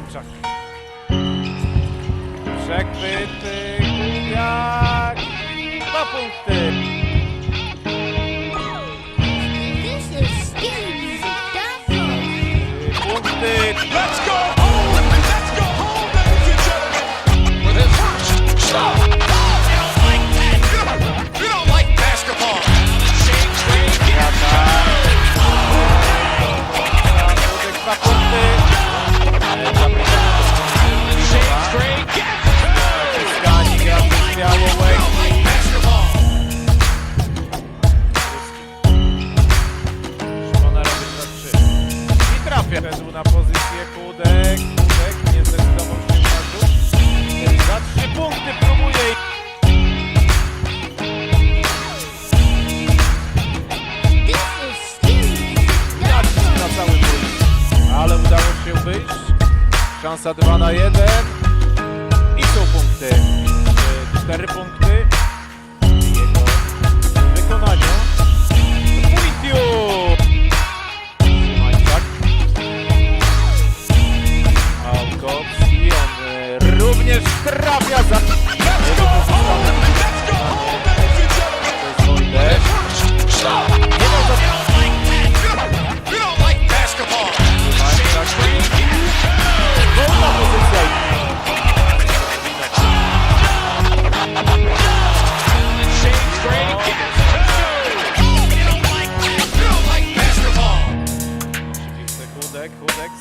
kończak. Przechwyty, kubiak, dwa punkty. Dudek, Dudek, nie zdecydował się bardzo. Za trzy punkty próbuje i na cały punkt. Ale udało się wyjść. Szansa 2 na 1. I są punkty. E, cztery punkty.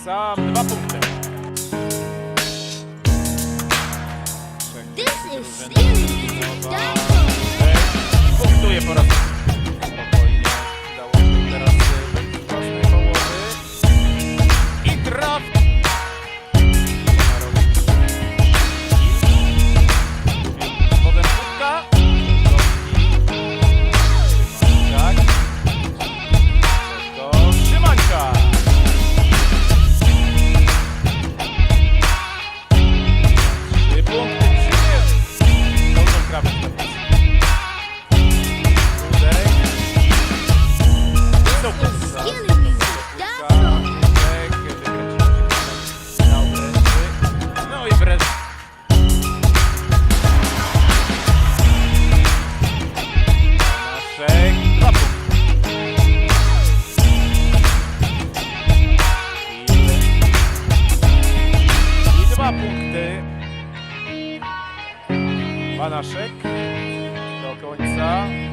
sam, dwa punkty. Banaszek do końca.